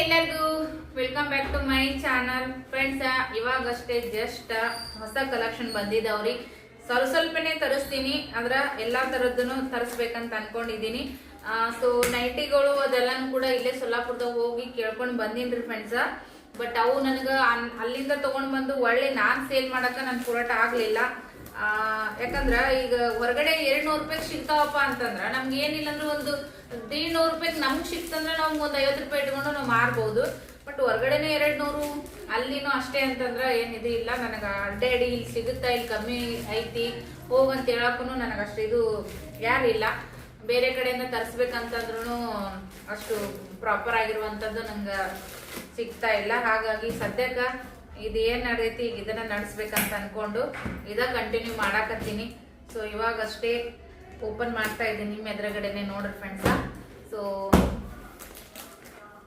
ಎಲ್ಲರಿಗೂ welcome back to my channel friends ಇವಾಗಷ್ಟೇ just ಹೊಸ collection ಬಂದಿದ್ದವ್ರಿ ಸ್ವಲ್ಪ ಸ್ವಲ್ಪನೇ ತರಿಸ್ತೀನಿ. ಅದ್ರ ಎಲ್ಲಾ ತರದ್ದನ್ನು ತರಿಸ್ಬೇಕಂತ ಅನ್ಕೊಂಡಿದ್ದೀನಿ. ಸೊ ನೈಟಿಗಳು ಅದೆಲ್ಲನೂ ಕೂಡ ಇಲ್ಲೇ ಸೊಲ್ಲಾಪುರದಾಗ ಹೋಗಿ ಕೇಳ್ಕೊಂಡು ಬಂದಿನ್ರಿ ಫ್ರೆಂಡ್ಸ್ ಬಟ್ ಅವು ನನಗೆ ಅಲ್ಲಿಂದ ತಗೊಂಡ್ ಬಂದು ಒಳ್ಳೆ ನಾನ್ ಸೇಲ್ ಮಾಡಕ ನನ್ ಪುರಾಟ ಆಗ್ಲಿಲ್ಲ. ಯಾಕಂದ್ರ ಈಗ ಹೊರಗಡೆ ಎರಡ್ ನೂರ್ ರೂಪಾಯಿ ಸಿಗ್ತಾವಪ್ಪ ಅಂತಂದ್ರ ನಮ್ಗೆ ಏನಿಲ್ಲ ಅಂದ್ರೆ ಒಂದು ದೀಡ್ ನೂರು ರೂಪಾಯಿ ನಮ್ಗೆ ಸಿಕ್ತಂದ್ರೆ ನಾವು ಒಂದು ಐವತ್ತು ರೂಪಾಯಿ ಇಟ್ಕೊಂಡು ನಾವು ಮಾರ್ಬೋದು. ಬಟ್ ಹೊರಗಡೆನೆ ಎರಡು ನೂರು ಅಲ್ಲಿನೂ ಅಷ್ಟೇ ಅಂತಂದ್ರೆ ಏನಿದು ಇಲ್ಲ. ನನಗೆ ಅಡ್ಡಾಡಿ ಇಲ್ಲಿ ಸಿಗುತ್ತಾ, ಇಲ್ಲಿ ಕಮ್ಮಿ ಐತಿ ಹೋಗಂತ ಹೇಳಕ್ಕೂ ನನಗೆ ಅಷ್ಟು ಇದು ಯಾರಿಲ್ಲ ಬೇರೆ ಕಡೆಯಿಂದ ತರಿಸ್ಬೇಕಂತಂದ್ರೂ ಅಷ್ಟು ಪ್ರಾಪರ್ ಆಗಿರುವಂಥದ್ದು ನಂಗೆ ಸಿಗ್ತಾ ಇಲ್ಲ. ಹಾಗಾಗಿ ಸದ್ಯಕ್ಕೆ ಇದು ಏನು ನಡೈತಿ ಈಗ ಇದನ್ನು ನಡೆಸ್ಬೇಕಂತ ಅಂದ್ಕೊಂಡು ಇದ ಕಂಟಿನ್ಯೂ ಮಾಡಾಕತ್ತೀನಿ. ಸೊ ಇವಾಗಷ್ಟೇ ಓಪನ್ ಮಾಡ್ತಾ ಇದ್ದೀನಿ ನಿಮ್ಮ ಎದುರುಗಡೆನೆ ನೋಡ್ರಿ ಫ್ರೆಂಡ್ಸ ಸೊ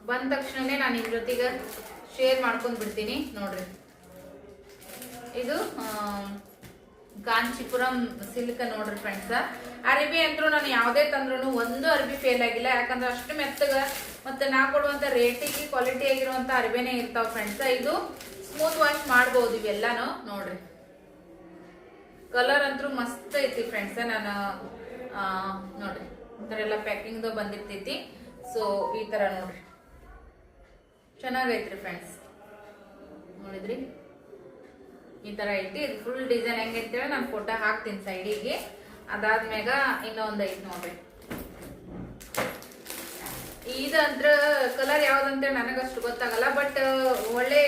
ಬಂದ ತಕ್ಷಣನೇ ನಾನು ನಿಮ್ಮ ಜೊತೆಗೆ ಶೇರ್ ಮಾಡ್ಕೊಂಡು ಬಿಡ್ತೀನಿ ನೋಡ್ರಿ. ಇದು ಕಾಂಚಿಪುರಂ ಸಿಲ್ಕ್ ನೋಡ್ರಿ ಫ್ರೆಂಡ್ಸ ಅರಿಬಿ ಅಂತೂ ನಾನು ಯಾವುದೇ ತಂದ್ರೂ ಒಂದು ಅರಬಿ ಫೇಲ್ ಆಗಿಲ್ಲ. ಯಾಕಂದ್ರೆ ಅಷ್ಟು ಮೆತ್ತಗ ಮತ್ತೆ ನಾ ಕೊಡುವಂತ ರೇಟಿಗೆ ಕ್ವಾಲಿಟಿ ಆಗಿರುವಂತ ಅರಬಿನೆ ಇರ್ತಾವ ಫ್ರೆಂಡ್ಸ ಇದು ಸ್ಮೂತ್ ವಾಶ್ ಮಾಡ್ಬೋದು ಇವೆಲ್ಲಾನು ನೋಡ್ರಿ. ಕಲರ್ ಅಂತೂ ಮಸ್ತ್ ಐತಿ ಫ್ರೆಂಡ್ಸ ನಾನು ನೋಡ್ರಿ, ಈ ಥರ ಎಲ್ಲ ಪ್ಯಾಕಿಂಗ್ದು ಬಂದಿರ್ತೈತಿ. ಸೊ ಈ ತರ ನೋಡ್ರಿ. ಚೆನ್ನಾಗೈತ್ರಿ ಫ್ರೆಂಡ್ಸ್ ನೋಡಿದ್ರಿ? ಈ ತರ ಐತಿ. ಇದು ಫುಲ್ ಡಿಸೈನ್ ಹೆಂಗೆ ಅಂತೇಳಿ ನಾನು ಫೋಟೋ ಹಾಕ್ತೀನಿ ಸೈಡಿಗೆ ಅದಾದ್ಮ್ಯಾಗ ಇನ್ನೊಂದು ಐತಿ ನೋಡ್ರಿ. ಇದಂದ್ರ ಕಲರ್ ಯಾವ್ದಂತ ನನಗಷ್ಟು ಗೊತ್ತಾಗಲ್ಲ ಬಟ್ ಒಳ್ಳೆ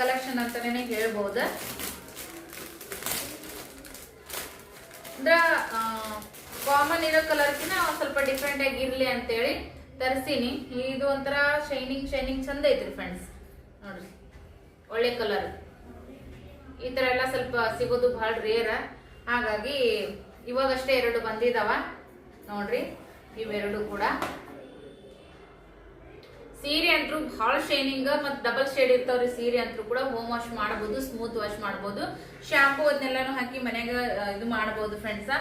ಕಲೆಕ್ಷನ್ ಅಂತಾನೆ ಹೇಳ್ಬಹುದು ಅಂದ್ರ ಕಾಮನ್ ಇರೋ ಕಲರ್ಕಿನ ಸ್ವಲ್ಪ ಡಿಫ್ರೆಂಟ್ ಆಗಿ ಇರ್ಲಿ ಅಂತೇಳಿ ತರಿಸಿನಿ ಇದು ಒಂಥರ ಶೈನಿಂಗ್ ಶೈನಿಂಗ್ ಚಂದ ಐತ್ರಿ ಫ್ರೆಂಡ್ಸ್ ನೋಡ್ರಿ, ಒಳ್ಳೆ ಕಲರ್ ಈ ತರ ಎಲ್ಲ ಸ್ವಲ್ಪ ಸಿಗೋದು ಬಹಳ ರೇರ ಹಾಗಾಗಿ ಇವಾಗಷ್ಟೇ ಎರಡು ಬಂದಿದಾವ. ನೋಡ್ರಿ, ಇವೆರಡು ಕೂಡ. ಸೀರೆ ಅಂತೂ ಬಹಳ ಶೈನಿಂಗ್ ಮತ್ತೆ ಡಬಲ್ ಶೇಡ್ ಇರ್ತಾವ್ರಿ ಸೀರೆ ಅಂತೂ ಕೂಡ ಹೋಮ್ ವಾಶ್ ಮಾಡಬಹುದು ಸ್ಮೂತ್ ವಾಶ್ ಮಾಡಬಹುದು ಶಾಂಪೂ ಅದನ್ನೆಲ್ಲಾನು ಹಾಕಿ ಮನ್ಯಾಗ ಇದು ಮಾಡಬಹುದು ಫ್ರೆಂಡ್ಸ್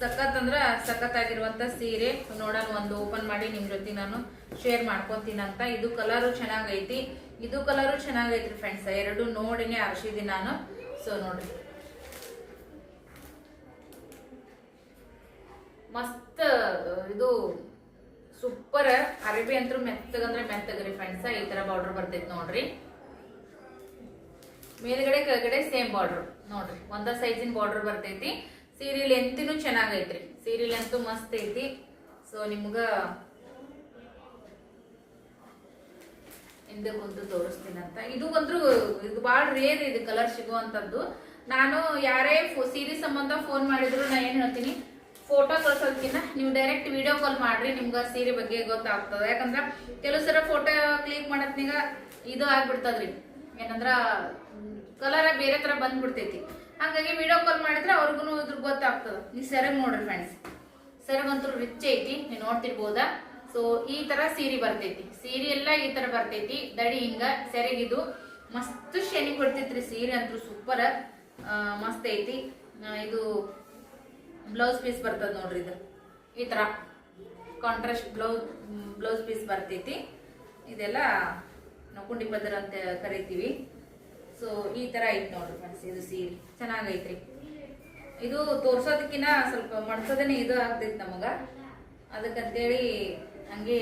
ಸಖತ್ ಅಂದ್ರೆ ಸಖತ್ ಆಗಿರುವಂತ ಸೀರೆ. ನೋಡೋಣ ಒಂದು ಓಪನ್ ಮಾಡಿ ನಿಮ್ ಜೊತೆ ನಾನು ಶೇರ್ ಮಾಡ್ಕೊತೀನಿ ಅಂತ. ಇದು ಕಲರು ಚೆನ್ನಾಗೈತಿ. ಇದು ಕಲರು ಚೆನ್ನಾಗೈತಿ ಫ್ರೆಂಡ್ಸ್ ಎರಡು ನೋಡಿನೇ ಆರಿಸಿದೀನಿ ನಾನು. ಸೊ ನೋಡ್ರಿ. ಮಸ್ತ್ ಇದು ಸೂಪರ್ ಅರಬಿ ಅಂತೂ ಮೆತ್ತಗಂದ್ರೆ ಮೆತ್ತಗ್ರಿ ಫ್ರೆಂಡ್ಸ್ ಈ ತರ ಬಾರ್ಡರ್ ಬರ್ತೈತಿ ನೋಡ್ರಿ. ಮೇಲ್ಗಡೆ ಕೆಳಗಡೆ ಸೇಮ್ ಬಾರ್ಡರ್ ನೋಡ್ರಿ, ಒಂದ ಸೈಜಿನ ಬಾರ್ಡರ್ ಬರ್ತೈತಿ. ಸೀರೆ ಲೆಂತಿನೂ ಚೆನ್ನಾಗೈತ್ರಿ. ಸೀರೆ ಲೆಂತು ಮಸ್ತ್ ಐತಿ. ಸೊ ನಿಮ್ಗ ಹಿಂದೆ ಕುಂತು ತೋರಿಸ್ತೀನಿ ಅಂತ. ಇದು ಒಂದ್ರು, ಇದು ಭಾಳ ರೇರ್ ಇದು ಕಲರ್ ಸಿಗುವಂತದ್ದು. ನಾನು ಯಾರೇ ಸೀರೆ ಸಂಬಂಧ ಫೋನ್ ಮಾಡಿದ್ರು ನಾ ಏನ್ ಹೇಳ್ತೀನಿ ಫೋಟೋ ಕಳ್ಸೋದ್ಕಿಂತ ನೀವು ಡೈರೆಕ್ಟ್ ವಿಡಿಯೋ ಕಾಲ್ ಮಾಡ್ರಿ, ನಿಮ್ಗ ಸೀರೆ ಬಗ್ಗೆ ಗೊತ್ತಾಗ್ತದ. ಯಾಕಂದ್ರ ಕೆಲವು ಸಲ ಫೋಟೋ ಕ್ಲಿಕ್ ಮಾಡತ್ನಿಗ ಇದು ಆಗ್ಬಿಡ್ತದ್ರಿ. ಏನಂದ್ರ ಕಲರ್ ಬೇರೆ ತರ ಬಂದ್ಬಿಡ್ತೈತಿ. ಹಾಗಾಗಿ ವಿಡಿಯೋ ಕಾಲ್ ಮಾಡಿದ್ರೆ ಅವ್ರಿಗೂ ಇದ್ರ ಗೊತ್ತಾಗ್ತದೆ. ಈ ಸೆರಗ್ ನೋಡ್ರಿ ಫ್ರೆಂಡ್ಸ್ ಸೆರಗಂತೂ ರಿಚ್ ಐತಿ, ನೀವು ನೋಡ್ತಿರ್ಬೋದ? ಸೊ ಈ ತರ ಸೀರೆ ಬರ್ತೈತಿ. ಸೀರೆ ಎಲ್ಲ ಈ ತರ ಬರ್ತೈತಿ. ದಡಿ ಹಿಂಗ ಸೆರಗಿದು ಮಸ್ತ್ ಶನಿ ಕೊಡ್ತೈತ್ರಿ ಸೀರೆ ಅಂತೂ ಸೂಪರ್ ಮಸ್ತ್ ಐತಿ. ಇದು ಬ್ಲೌಸ್ ಪೀಸ್ ಬರ್ತದ ನೋಡ್ರಿ ಇದು. ಈ ತರ ಕಾಂಟ್ರಾಸ್ಟ್ ಬ್ಲೌಸ್ ಬ್ಲೌಸ್ ಪೀಸ್ ಬರ್ತೈತಿ. ಇದೆಲ್ಲ ಕುಂಡಿ ಪದರ ಅಂತ ಕರಿತೀವಿ. ಸೊ ಈ ತರ ಐತ್ ನೋಡ್ರಿ ಫ್ರೆಂಡ್ಸ್ ಇದು ಸೀರೆ ಚೆನ್ನಾಗೈತ್ರಿ. ಇದು ತೋರ್ಸೋದಕ್ಕಿನ್ನ ಸ್ವಲ್ಪ ಮಡ್ಸೋದೇನೆ ಇದು ಆಗ್ತೈತಿ ನಮಗ. ಅದಕ್ಕಂತೇಳಿ ಹಂಗೆ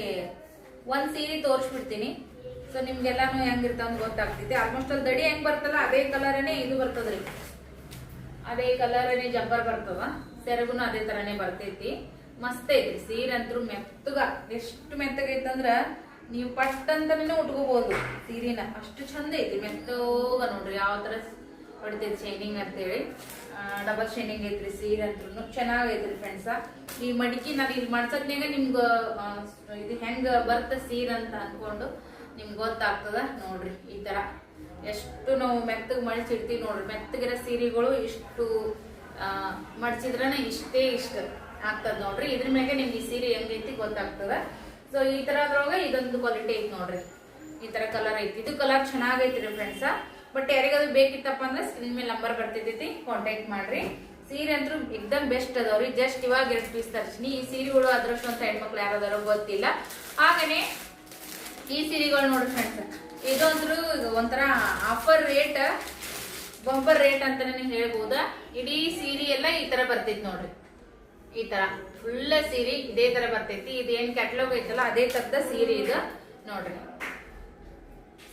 ಒಂದ್ ಸೀರೆ ತೋರಿಸ್ಬಿಡ್ತೀನಿ. ಸೊ ನಿಮ್ಗೆಲ್ಲಾನು ಹೆಂಗಿರ್ತಾವ ಗೊತ್ತಾಗ್ತೈತಿ. ಆಲ್ಮೋಸ್ಟ್ ಅಲ್ಲಿ ದಡಿ ಹೆಂಗ್ ಬರ್ತಲ್ಲ ಅದೇ ಕಲರನೇ ಇದು ಬರ್ತದ್ರಿ. ಅದೇ ಕಲರನೇ ಜಬ್ಬರ್ ಬರ್ತದ. ಸೆರಗುನು ಅದೇ ತರಾನೇ ಬರ್ತೈತಿ. ಮಸ್ತ್ ಐತ್ರಿ. ಸೀರೆ ಅಂತೂ ಮೆತ್ತಗ. ಎಷ್ಟು ಮೆತ್ತಗೈತಂದ್ರ ನೀವು ಪಟ್ ಅಂತಾನೆ ಉಟ್ಕೋಬಹುದು ಸೀರೆನ. ಅಷ್ಟು ಚಂದ ಐತಿ ಮೆತ್ತೋಗ ನೋಡ್ರಿ, ಯಾವ ತರ ಹೊಡಿತೈತಿ ಶೈನಿಂಗ್ ಅಂತೇಳಿ. ಡಬಲ್ ಶೈನಿಂಗ್ ಐತ್ರಿ ಸೀರೆ ಅಂತೂ ಚೆನ್ನಾಗೈತ್ರಿ ಫ್ರೆಂಡ್ಸ ಈ ಮಡಿಕೆ ನಾನು ಇಲ್ಲಿ ಮಾಡ್ಸದ್ನಾಗ ನಿಮ್ಗ ಇದು ಹೆಂಗ ಬರ್ತ ಸೀರೆ ಅಂತ ಅನ್ಕೊಂಡು ನಿಮ್ಗೆ ಗೊತ್ತಾಗ್ತದ ನೋಡ್ರಿ ಈ ತರ. ಎಷ್ಟು ನಾವು ಮೆತ್ತಗೆ ಮಡಿಚಿಡ್ತೀವಿ ನೋಡ್ರಿ. ಮೆತ್ತಗಿರೋ ಸೀರೆಗಳು ಇಷ್ಟು ಮಡ್ಚಿದ್ರನ ಇಷ್ಟೇ ಇಷ್ಟ ಆಗ್ತದ ನೋಡ್ರಿ. ಇದ್ರ ಮ್ಯಾಗೆ ನಿಮ್ಗೆ ಈ ಸೀರೆ ಹೆಂಗೈತಿ ಗೊತ್ತಾಗ್ತದ. ಸೊ ಈ ತರ ಅದ್ರೊಳಗ ಇದೊಂದು ಕ್ವಾಲಿಟಿ ಐತಿ ನೋಡ್ರಿ. ಈ ತರ ಕಲರ್ ಐತಿ. ಇದು ಕಲರ್ ಚೆನ್ನಾಗೈತ್ರಿ ಫ್ರೆಂಡ್ಸ ಬಟ್ ಯಾರಿಗಾದ್ರು ಬೇಕಿತ್ತಪ್ಪ ಅಂದ್ರೆ ಸ್ಕ್ರೀನ್ ಮೇಲೆ ನಂಬರ್ ಬರ್ತಿದ್ದೈತಿ ಕಾಂಟ್ಯಾಕ್ಟ್ ಮಾಡ್ರಿ. ಸೀರೆ ಅಂತೂ ಎಕ್ದಮ್ ಬೆಸ್ಟ್ ಅದಾವ್ರಿ ಜಸ್ಟ್ ಇವಾಗ ಎರಡು ಪೀಸ್ ತರ್ಸಿನಿ ಈ ಸೀರೆಗಳು ಅದ್ರಷ್ಟು ಅಂತ ಹೆಣ್ಮಕ್ಳು ಯಾರದಾರೋ ಗೊತ್ತಿಲ್ಲ. ಹಾಗೇನೆ ಈ ಸೀರೆಗಳು ನೋಡ್ರಿ ಫ್ರೆಂಡ್ಸ್ ಇದು ಅಂದ್ರು ಒಂಥರ ಆಫರ್ ರೇಟ್ ಬಂಪರ್ ರೇಟ್ ಅಂತ ನೀವು ಹೇಳ್ಬೋದ. ಇಡೀ ಸೀರೆ ಎಲ್ಲ ಈ ತರ ಬರ್ತೈತಿ ನೋಡ್ರಿ. ಈ ತರ ಫುಲ್ ಸೀರೆ ಇದೇ ತರ ಬರ್ತೈತಿ. ಇದೇನ್ ಕ್ಯಾಟ್ಲಾಗ್ ಐತಲ್ಲ, ಅದೇ ತರದ ಸೀರೆ ಇದು. ನೋಡ್ರಿ.